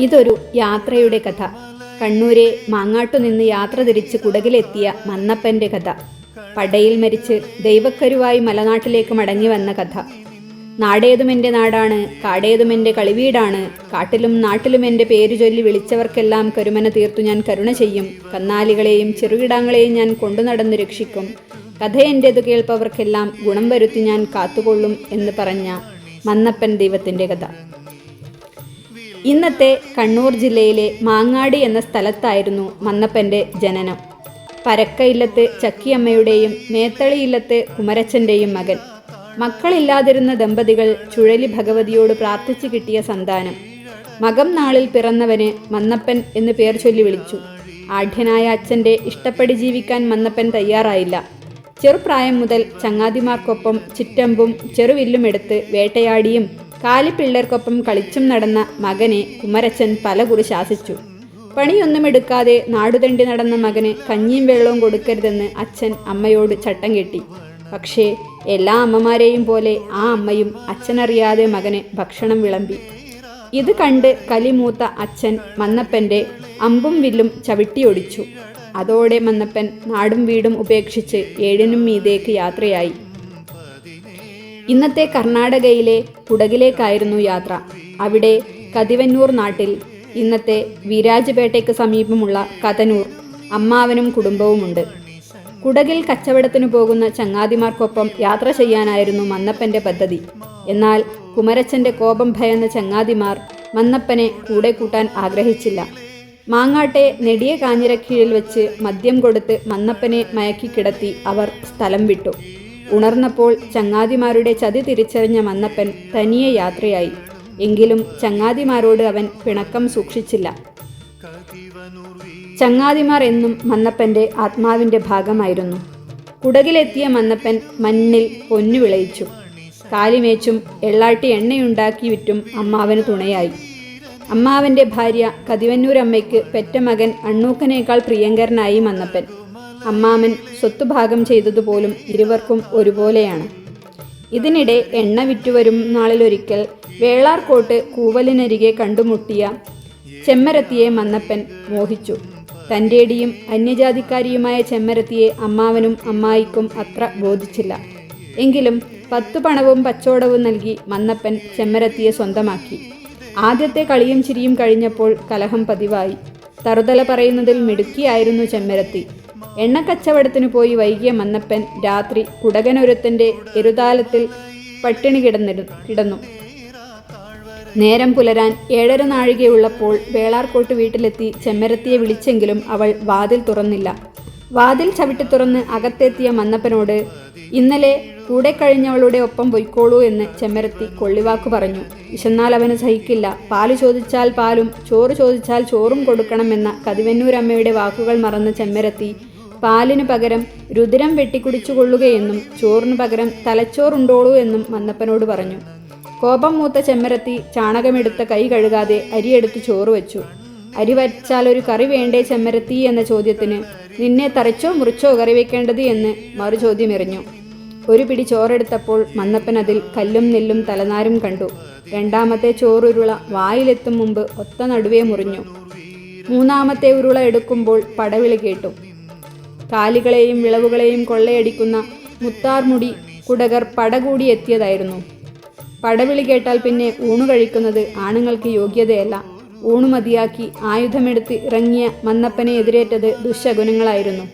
ഇതൊരു യാത്രയുടെ കഥ. കണ്ണൂരെ മാങ്ങാട്ടു നിന്ന് യാത്ര തിരിച്ച് കുടകിലെത്തിയ മന്നപ്പന്റെ കഥ. പടയിൽ മരിച്ച് ദൈവക്കരുവായി മലനാട്ടിലേക്ക് മടങ്ങി വന്ന കഥ. നാടേതുമെന്റെ നാടാണ് കാടേതുമെന്റെ കളിവീടാണ് കാട്ടിലും നാട്ടിലും എന്റെ പേരു ചൊല്ലി വിളിച്ചവർക്കെല്ലാം കരുമന തീർത്തു ഞാൻ കരുണ ചെയ്യും. കന്നാലികളെയും ചെറുകിടാങ്ങളെയും ഞാൻ കൊണ്ടു നടന്നു രക്ഷിക്കും. കഥ എന്റെ കേൾപ്പവർക്കെല്ലാം ഗുണം വരുത്തി ഞാൻ കാത്തുകൊള്ളും എന്ന് പറഞ്ഞ മന്നപ്പൻ ദൈവത്തിന്റെ കഥ. ഇന്നത്തെ കണ്ണൂർ ജില്ലയിലെ മാങ്ങാടി എന്ന സ്ഥലത്തായിരുന്നു മന്നപ്പന്റെ ജനനം. പരക്കയില്ലത്ത് ചക്കിയമ്മയുടെയും മേത്തളിയില്ലത്ത് കുമരച്ചന്റെയും മകൻ. മക്കളില്ലാതിരുന്ന ദമ്പതികൾ ചുഴലി ഭഗവതിയോട് പ്രാർത്ഥിച്ചു കിട്ടിയ സന്താനം. മകം നാളിൽ പിറന്നവന് മന്നപ്പൻ എന്ന് പേർ ചൊല്ലി വിളിച്ചു. ആഢ്യനായ അച്ഛന്റെ ഇഷ്ടപ്പെടി ജീവിക്കാൻ മന്നപ്പൻ തയ്യാറായില്ല. ചെറുപ്രായം മുതൽ ചങ്ങാതിമാർക്കൊപ്പം ചിറ്റമ്പും ചെറുവില്ലും എടുത്ത് വേട്ടയാടിയും കാലിപ്പിള്ളേർക്കൊപ്പം കളിച്ചും നടന്ന മകനെ കുമരച്ചൻ പലകുറി ശാസിച്ചു. പണിയൊന്നും എടുക്കാതെ നാടുതണ്ടി നടന്ന മകന് കഞ്ഞിയും വെള്ളവും കൊടുക്കരുതെന്ന് അച്ഛൻ അമ്മയോട് ചട്ടം കെട്ടി. പക്ഷേ എല്ലാ അമ്മമാരെയും പോലെ ആ അമ്മയും അച്ഛനറിയാതെ മകന് ഭക്ഷണം വിളമ്പി. ഇത് കണ്ട് കലിമൂത്ത അച്ഛൻ മന്നപ്പന്റെ അമ്പും വില്ലും ചവിട്ടിയൊടിച്ചു അതോടെ മന്നപ്പൻ നാടും വീടും ഉപേക്ഷിച്ച് ഏഴിനും മീതേക്ക് യാത്രയായി. ഇന്നത്തെ കർണാടകയിലെ കുടകിലേക്കായിരുന്നു യാത്ര. അവിടെ കതിവന്നൂർ നാട്ടിൽ ഇന്നത്തെ വിരാജപേട്ടയ്ക്ക് സമീപമുള്ള കതനൂർ അമ്മാവനും കുടുംബവുമുണ്ട്. കുടകിൽ കച്ചവടത്തിനു പോകുന്ന ചങ്ങാതിമാർക്കൊപ്പം യാത്ര ചെയ്യാനായിരുന്നു മന്നപ്പന്റെ പദ്ധതി. എന്നാൽ കുമരച്ചന്റെ കോപം ഭയന്ന ചങ്ങാതിമാർ മന്നപ്പനെ കൂടെ കൂട്ടാൻ ആഗ്രഹിച്ചില്ല. മാങ്ങാട്ടെ നെടിയ കാഞ്ഞിരക്കീഴിൽ വെച്ച് മദ്യം കൊടുത്ത് മന്നപ്പനെ മയക്കി കിടത്തി അവർ സ്ഥലം വിട്ടു. ഉണർന്നപ്പോൾ ചങ്ങാതിമാരുടെ ചതി തിരിച്ചറിഞ്ഞ മന്നപ്പൻ തനിയെ യാത്രയായി. എങ്കിലും ചങ്ങാതിമാരോട് അവൻ പിണക്കം സൂക്ഷിച്ചില്ല. ചങ്ങാതിമാർ എന്നും മന്നപ്പന്റെ ആത്മാവിന്റെ ഭാഗമായിരുന്നു. കുടകിലെത്തിയ മന്നപ്പൻ മണ്ണിൽ പൊന്നു വിളയിച്ചു. കാലിമേച്ചും എള്ളാട്ടി എണ്ണയുണ്ടാക്കി വിറ്റും അമ്മാവന് തുണയായി. അമ്മാവന്റെ ഭാര്യ കതിവന്നൂരമ്മയ്ക്ക് പെറ്റ മകൻ അണ്ണൂക്കനേക്കാൾ പ്രിയങ്കരനായി മന്നപ്പൻ. അമ്മാമൻ സ്വത്തുഭാഗം ചെയ്തതുപോലും ഇരുവർക്കും ഒരുപോലെയാണ്. ഇതിനിടെ എണ്ണ വിറ്റുവരും നാളിലൊരിക്കൽ വേളാർകോട്ട് കൂവലിനരികെ കണ്ടുമുട്ടിയ ചെമ്മരത്തിയെ മന്നപ്പൻ മോഹിച്ചു. തന്റെടിയും അന്യജാതിക്കാരിയുമായ ചെമ്മരത്തിയെ അമ്മാവനും അമ്മായിക്കും അത്ര ബോധിച്ചില്ല. എങ്കിലും പത്തു പണവും പച്ചോടവും നൽകി മന്നപ്പൻ ചെമ്മരത്തിയെ സ്വന്തമാക്കി. ആദ്യത്തെ കളിയും ചിരിയും കഴിഞ്ഞപ്പോൾ കലഹം പതിവായി. തറുതല പറയുന്നതിൽ മിടുക്കിയായിരുന്നു ചെമ്മരത്തി. എണ്ണക്കച്ചവടത്തിന് പോയി വൈകിയ മന്നപ്പൻ രാത്രി കുടകനൊരുത്തന്റെ എരുതാലത്തിൽ പട്ടിണി കിടന്നിരു കിടന്നു. നേരം പുലരാൻ ഏഴര നാഴികയുള്ളപ്പോൾ വേളാർകോട്ട് വീട്ടിലെത്തി ചെമ്മരത്തിയെ വിളിച്ചെങ്കിലും അവൾ വാതിൽ തുറന്നില്ല. വാതിൽ ചവിട്ടി തുറന്ന് അകത്തെത്തിയ മന്നപ്പനോട് ഇന്നലെ കൂടെ കഴിഞ്ഞവളുടെ ഒപ്പം പൊയ്ക്കോളൂ എന്ന് ചെമ്മരത്തി കൊള്ളിവാക്കു പറഞ്ഞു. വിശന്നാൽ അവന് സഹിക്കില്ല. പാൽ ചോദിച്ചാൽ പാലും ചോറ് ചോദിച്ചാൽ ചോറും കൊടുക്കണമെന്ന കതിവന്നൂരമ്മയുടെ വാക്കുകൾ മറന്ന ചെമ്മരത്തി പാലിനു പകരം രുതിരം വെട്ടിക്കുടിച്ചു കൊള്ളുകയെന്നും ചോറിനു പകരം തലച്ചോറുണ്ടോളൂ എന്നും മന്നപ്പനോട് പറഞ്ഞു. കോപം മൂത്ത ചെമ്മരത്തി ചാണകമെടുത്ത കൈ കഴുകാതെ അരിയെടുത്ത് ചോറ് വെച്ചു. അരി വച്ചാൽ ഒരു കറി വേണ്ടേ ചെമ്മരത്തി എന്ന ചോദ്യത്തിന് നിന്നെ തറച്ചോ മുറിച്ചോ കറി എന്ന് മറുചോദ്യം എറിഞ്ഞു. ഒരു പിടി ചോറെടുത്തപ്പോൾ മന്നപ്പൻ അതിൽ കല്ലും നെല്ലും തലനാരും കണ്ടു. രണ്ടാമത്തെ ചോറുരുള വായിലെത്തും മുമ്പ് ഒത്ത നടുവേ മുറിഞ്ഞു. മൂന്നാമത്തെ ഉരുള എടുക്കുമ്പോൾ പടവിളി കേട്ടു. കാലികളെയും വിളവുകളെയും കൊള്ളയടിക്കുന്ന മുത്താർമുടി കുടകർ പടകൂടി എത്തിയതായിരുന്നു. പടവിളി കേട്ടാൽ പിന്നെ ഊണു കഴിക്കുന്നത് ആണുങ്ങൾക്ക് യോഗ്യതയല്ല. ഊണു മതിയാക്കി ആയുധമെടുത്ത് ഇറങ്ങിയ മന്നപ്പനെ എതിരേറ്റത് ദുശകുനങ്ങളായിരുന്നു.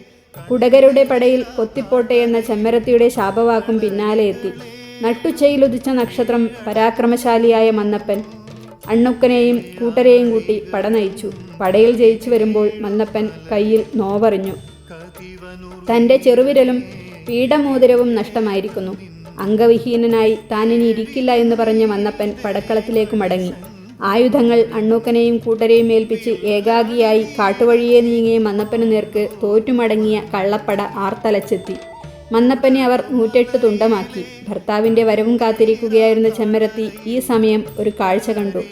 കുടകരുടെ പടയിൽ കൊത്തിപ്പോട്ടെ എന്ന ചെമ്മരത്തിയുടെ ശാപവാക്കും പിന്നാലെ എത്തി. നട്ടുച്ചയിലുദിച്ച നക്ഷത്രം പരാക്രമശാലിയായ മന്നപ്പൻ അണ്ണുക്കനെയും കൂട്ടരെയും കൂട്ടി പട നയിച്ചു. പടയിൽ ജയിച്ചു വരുമ്പോൾ മന്നപ്പൻ കയ്യിൽ നോവറിഞ്ഞു. തന്റെ ചെറുവിരലും പീഠമോതിരവും നഷ്ടമായിരിക്കുന്നു. അംഗവിഹീനനായി താനിനി ഇരിക്കില്ല എന്ന് പറഞ്ഞ മന്നപ്പൻ പടക്കളത്തിലേക്ക് മടങ്ങി. ആയുധങ്ങൾ അണ്ണൂക്കനെയും കൂട്ടരെയും ഏൽപ്പിച്ച് ഏകാഗിയായി കാട്ടുവഴിയെ നീങ്ങിയ മന്നപ്പന് നേർക്ക് തോറ്റുമടങ്ങിയ കള്ളപ്പട ആർത്തലച്ചെത്തി. മന്നപ്പനെ അവർ നൂറ്റെട്ട് തുണ്ടമാക്കി. ഭർത്താവിന്റെ വരവും കാത്തിരിക്കുകയായിരുന്ന ചെമ്മരത്തി ഈ സമയം ഒരു കാഴ്ച കണ്ടു.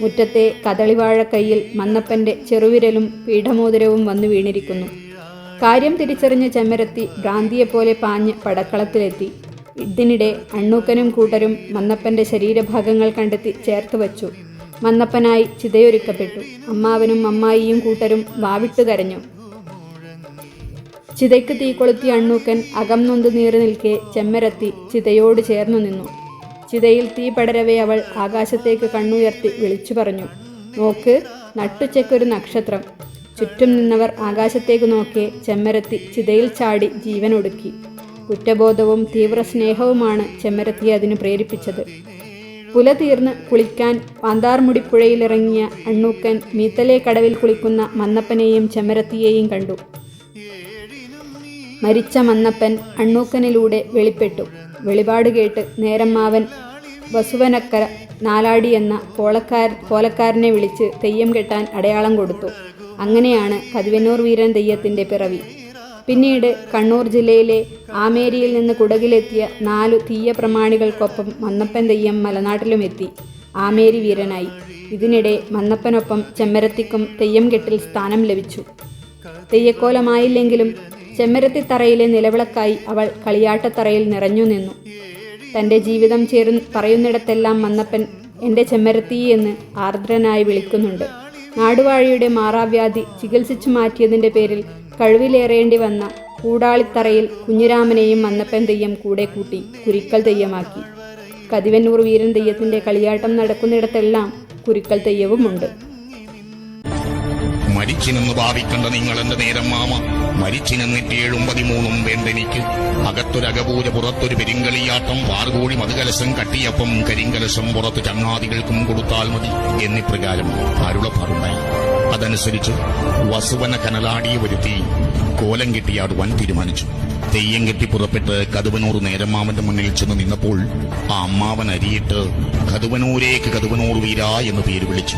മുറ്റത്തെ കദളിവാഴക്കൈയിൽ മന്നപ്പന്റെ ചെറുവിരലും പീഠമോതിരവും വന്നു വീണിരിക്കുന്നു. കാര്യം തിരിച്ചറിഞ്ഞ ചെമ്മരത്തി ഭ്രാന്തിയെപ്പോലെ പാഞ്ഞ് പടക്കളത്തിലെത്തി. ഇതിനിടെ അണ്ണൂക്കനും കൂട്ടരും മന്നപ്പന്റെ ശരീരഭാഗങ്ങൾ കണ്ടെത്തി ചേർത്ത് വച്ചു. മന്നപ്പനായി ചിതയൊരുക്കപ്പെട്ടു. അമ്മാവനും അമ്മായിയും കൂട്ടരും വാവിട്ടു കരഞ്ഞു. ചിതയ്ക്ക് തീ കൊളുത്തിയ അണ്ണൂക്കൻ അകം നൊന്ത് നീറി നിൽക്കെ ചെമ്മരത്തി ചിതയോട് ചേർന്നു നിന്നു. ചിതയിൽ തീ പടരവേ അവൾ ആകാശത്തേക്ക് കണ്ണുയർത്തി വിളിച്ചു പറഞ്ഞു നോക്ക് നട്ടുച്ചയ്ക്കൊരു നക്ഷത്രം. ചുറ്റും നിന്നവർ ആകാശത്തേക്ക് നോക്കെ ചെമ്മരത്തി ചിതയിൽ ചാടി ജീവനൊടുക്കി. കുറ്റബോധവും തീവ്ര സ്നേഹവുമാണ് ചെമ്മരത്തിയെ അതിന് പ്രേരിപ്പിച്ചത്. പുല തീർന്ന് കുളിക്കാൻ പാന്താർമുടിപ്പുഴയിലിറങ്ങിയ അണ്ണൂക്കൻ മീത്തലെ കടവിൽ കുളിക്കുന്ന മന്നപ്പനെയും ചെമ്മരത്തിയെയും കണ്ടു. മരിച്ച മന്നപ്പൻ അണ്ണൂക്കനിലൂടെ വെളിപ്പെട്ടു. വെളിപാട് കേട്ട് നേരമ്മാവൻ വസുവനക്കര നാലാടി എന്ന കോളക്കാരൻ കോലക്കാരനെ വിളിച്ച് തെയ്യം കെട്ടാൻ അടയാളം കൊടുത്തു. അങ്ങനെയാണ് കതിവന്നൂർ വീരൻ തെയ്യത്തിന്റെ പിറവി. പിന്നീട് കണ്ണൂർ ജില്ലയിലെ ആമേരിയിൽ നിന്ന് കുടകിലെത്തിയ നാലു തീയ പ്രമാണികൾക്കൊപ്പം മന്നപ്പൻ തെയ്യം മലനാട്ടിലും എത്തി ആമേരി വീരനായി. ഇതിനിടെ മന്നപ്പനൊപ്പം ചെമ്മരത്തിക്കും തെയ്യം കെട്ടിൽ സ്ഥാനം ലഭിച്ചു. തെയ്യക്കോലമായില്ലെങ്കിലും ചെമ്മരത്തിത്തറയിലെ നിലവിളക്കായി അവൾ കളിയാട്ടത്തറയിൽ നിറഞ്ഞു നിന്നു. തന്റെ ജീവിതം ചേരു പറയുന്നിടത്തെല്ലാം മന്നപ്പൻ എന്റെ ചെമ്മരത്തി എന്ന് ആർദ്രനായി വിളിക്കുന്നുണ്ട്. നാടുവാഴിയുടെ മാറാവ്യാധി ചികിത്സിച്ചു മാറ്റിയതിന്റെ പേരിൽ കഴിവിലേറേണ്ടി വന്ന കൂടാളിത്തറയിൽ കുഞ്ഞിരാമനെയും മന്നപ്പൻ തെയ്യം കൂടെ കൂട്ടി കുരിക്കൽ തെയ്യമാക്കി. കതിവന്നൂർ വീരൻ തെയ്യത്തിന്റെ കളിയാട്ടം നടക്കുന്നിടത്തെല്ലാം കുരിക്കൽ തെയ്യവുമുണ്ട്. മരിച്ചിനെന്ന് ഭാവിക്കണ്ട നിങ്ങൾ എന്റെ നേരം മാമ. മരിച്ചിനെന്നിട്ട് ഏഴും പതിമൂന്നും വേണ്ടെനിക്ക്. അകത്തൊരകപൂജ പുറത്തൊരു പെരിങ്കളിയാട്ടം വാർകോഴി മധുകലശം കട്ടിയപ്പം കരിങ്കലശം പുറത്ത് ചങ്ങാതികൾക്കും കൊടുത്താൽ മതി. എന്നിപ്രകാരം അരുളപ്പാടുണ്ടായി. അതനുസരിച്ച് വസുവന കനലാടിയെ വരുത്തി കോലം കെട്ടിയാടുവാൻ തീരുമാനിച്ചു. തെയ്യം കെട്ടി പുറപ്പെട്ട് കതുവനൂർ നേരമ്മാവന്റെ മുന്നിൽ ചെന്ന് നിന്നപ്പോൾ ആ അമ്മാവൻ അരിയിട്ട് കതുവനൂരേക്ക് കതുവനൂർ വീരാ എന്ന് പേര് വിളിച്ചു.